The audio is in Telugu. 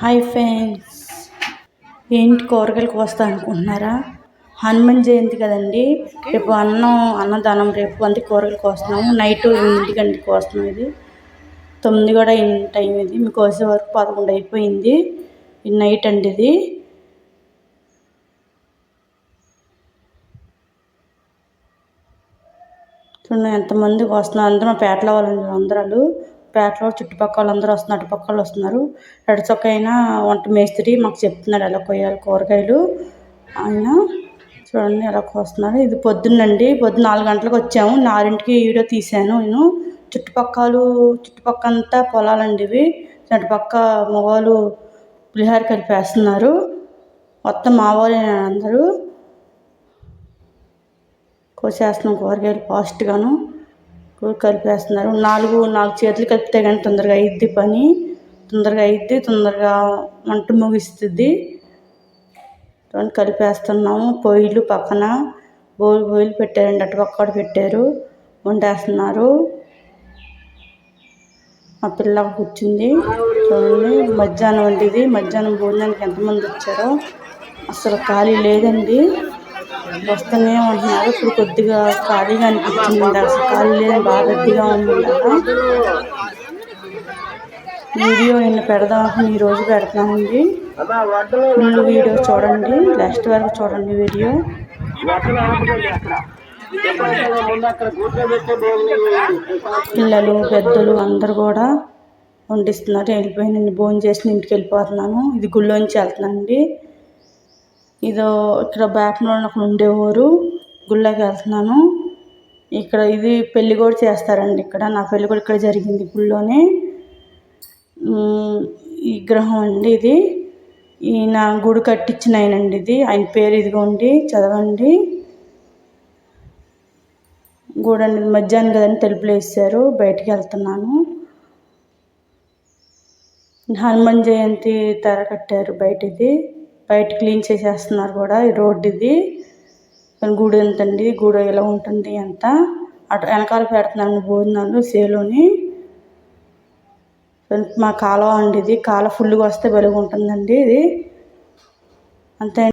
Hi friends. ఏంటి కూరగాయలు కోస్తా అనుకుంటున్నారా? హనుమాన్ జయంతి కదండి. రేపు అన్నం అన్నదానం రేపు అంతే కూరగాయలు కోస్తున్నాము నైట్ ఎనిమిది గంటలకు కోస్తున్నాం ఇది. తొమ్మిది కూడా అయిన టైం ఇది. మీకు కోసే వరకు పదకొండు అయిపోయింది. ఇది నైట్ అండి ఇది. చూడండి ఎంతమంది వస్తున్నారు. అందరూ పేటలో వాళ్ళు అందరూ పేటలో చుట్టుపక్కల అందరూ వస్తున్నారు అటుపక్కల వస్తున్నారు. రెడ్ చొక్క అయినా వంట మేస్త్రి మాకు చెప్తున్నాడు ఎలా కొయ్యాలి కూరగాయలు. ఆయన చూడండి ఎలా కోస్తున్నారు. ఇది పొద్దున్నండి పొద్దున్న నాలుగు గంటలకు వచ్చాము. నారింటికి వీడియో తీశాను నేను. చుట్టుపక్కల చుట్టుపక్క అంతా పొలాలండి ఇవి. అటుపక్క మగవాళ్ళు పులిహార కలిపేస్తున్నారు. మొత్తం మా వాళ్ళే అందరూ కోసేస్తున్నాం కూరగాయలు ఫాస్ట్గాను. కలిపేస్తున్నారు. నాలుగు నాలుగు చేతులు కలిపితే కానీ తొందరగా అయిద్ది పని. తొందరగా అయిద్ది తొందరగా వంట ముగిస్తుంది. కలిపేస్తున్నాము. పొయ్యిలు పక్కన బోయిలు బోయిలు పెట్టారండి. అటుపక్క పెట్టారు. వండేస్తున్నారు. మా పిల్ల కూర్చుంది. చూడండి. మధ్యాహ్నం వండిది మధ్యాహ్నం భోజనానికి ఎంతమంది వచ్చారో. అసలు ఖాళీ లేదండి. వస్తూనే ఉంటున్నారు. ఇప్పుడు కొద్దిగా ఖాళీగా అనిపించింది అసలు ఖాళీ బాగా గట్టిగా ఉంది వీడియో నిన్న పెడదాం. ఈ రోజు పెడతామండి. ఫుల్ వీడియో చూడండి. లాస్ట్ వరకు చూడండి వీడియో. పిల్లలు పెద్దలు అందరు కూడా వండిస్తున్నారు. వెళ్ళిపోయిన భోజనం చేసి ఇంటికి వెళ్ళిపోతున్నాను. ఇది గుళ్ళోంచి వెళ్తున్నానండి. ఇదో ఇక్కడ బ్యాక్లో అక్కడ ఉండేవారు గుళ్ళోకి వెళ్తున్నాను. ఇక్కడ ఇది పెళ్ళి కూడా చేస్తారండి ఇక్కడ. నా పెళ్ళి కూడా ఇక్కడ జరిగింది గుళ్ళోనే. విగ్రహం అండి ఇది. ఈయన గుడి కట్టించిన ఆయనండి ఇది. ఆయన పేరు ఇదిగోండి చదవండి. గుడి అండి మధ్యాహ్నం కదండి తెలుపులు వేసారు బయటికి వెళ్తున్నాను. హనుమాన్ జయంతి తెర కట్టారు బయట ఇది బయట క్లీన్ చేసేస్తున్నారు కూడా ఈ రోడ్డు ఇది. గుడి ఎంతండి? గూడు ఎలా ఉంటుంది ఎంత అటు వెనకాల పెడుతున్నాను భోజనాలు సేలోని. మా కాలువ అండి ఇది. కాలువ ఫుల్గా వస్తే బలుగు ఉంటుందండి ఇది. అంతే